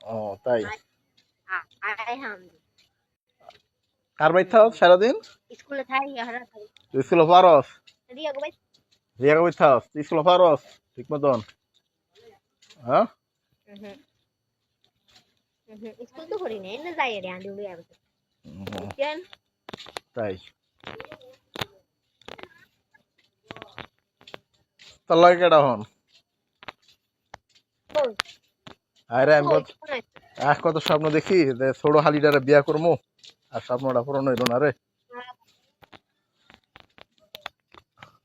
ও তাই? আই হাম থাও সারাদিন? স্কুলে থাই হারা থাই। তুই স্কুলে পারস দিয়া গো বাই রিয়া বাইর থাও? স্কুলে পারস ঠিক মতন? হ্যাঁ? স্কুল তো করি নাই না যাই রে আন্দি উড়ে আবে তাই। তোর কেডা হন? আরে আমি আহ কত স্বপ্ন দেখি যে ছোট হালিটারে বিয়া করব আর স্বপ্নটা পূরণ হইল না রে।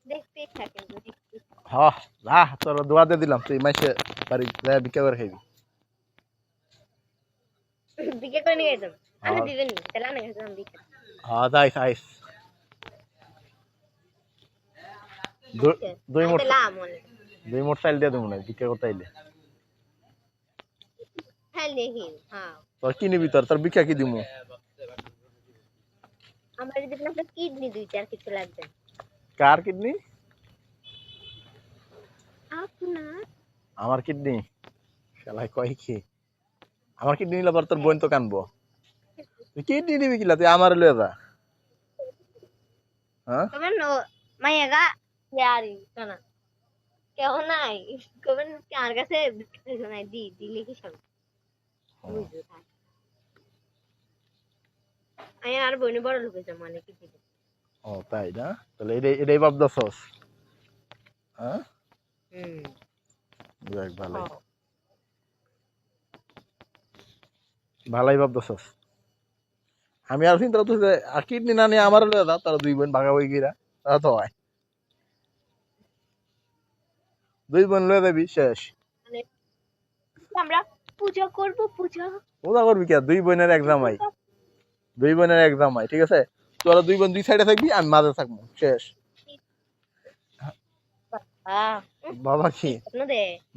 দেখতে হ যা তোর দোয়া দিয়ে দিলাম তুই মাইসে বাড়ি যায় বিক্রি করে খাইবি। বিকে করে নিয়ে যেতাম আমি দিবেন তাহলে আমি গেছিলাম বিকে। হ্যাঁ যাইস আইস দু- দুই মোট দুই মোট চাইল দিয়ে দেবো না বিক্রি করতে আইলে। হ্যাঁ। তোর কি নিবি তোর? তোর বিক্রি কি দিমু? আমার যদি কিডনি দুই চার কিছু লাগবে। কার কিডনি? আপনার? আমার কিডনি? শালাই কয় কি? আমার কিডনি নিলে পর তোর বোন তো কানবো। তুই কিডনি নিবি কিলা? তুই আমার লয়ে যা। হ্যাঁ? মাইয়াগা ইয়ারি কানা। কেউ নাই? কবেন কার কাছে নাই? দি দিলে কি সব আর বড় লোক মানে কি দিবে ও তাই না? তাহলে এটাই এটাই হ্যাঁ? হুম। যাক ভালোই। ভালোই ভাবতেছস। আমি আর চিন্তা করতেছি যে আর কিডনি না নিয়ে আমার যা তারা দুই বোন ভাগাভাগি গিরা তারা তো হয়। দুই বোন লয়ে যাবি শেষ। আমরা পূজা করব পূজা। ওটা করবি কি দুই বোনের এক জামাই। দুই বোনের এক জামাই ঠিক আছে? তোরা দুই বোন দুই সাইডে থাকবি আমি মাঝে থাকব। শেষ। বাবা। কি?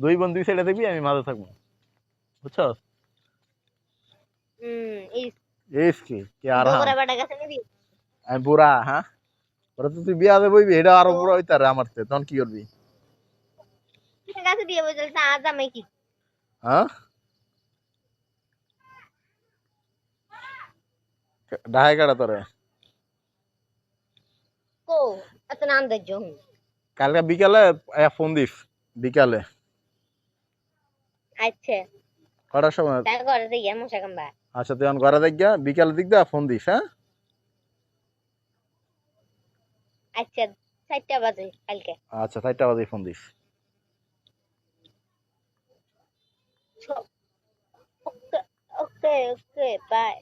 দুই বোন দুই সাইডে থাকবি আমি মাঝে থাকব। বুঝছস? হুম এই এস কি? কি আর আমি বুড়া হ্যাঁ? ওরা তো তুই এটা আরও বুড়া হইতারে আমার তখন কি করবি? গাছে দিয়ে বলতে আজ আমি কি? হ্যাঁ? ডাহাই কাটা তোরে কো এত নাম দে জং কালকে বিকালে ফোন দিস বিকালে আচ্ছা কটার সময় তাই করে দে ইয়া মশা কাম্বা আচ্ছা তুই ঘরে দেখ গিয়া বিকালে দিক দা ফোন দিস হ্যাঁ আচ্ছা চারটা বাজে কালকে আচ্ছা চারটা বাজে ফোন দিস ওকে ওকে বাই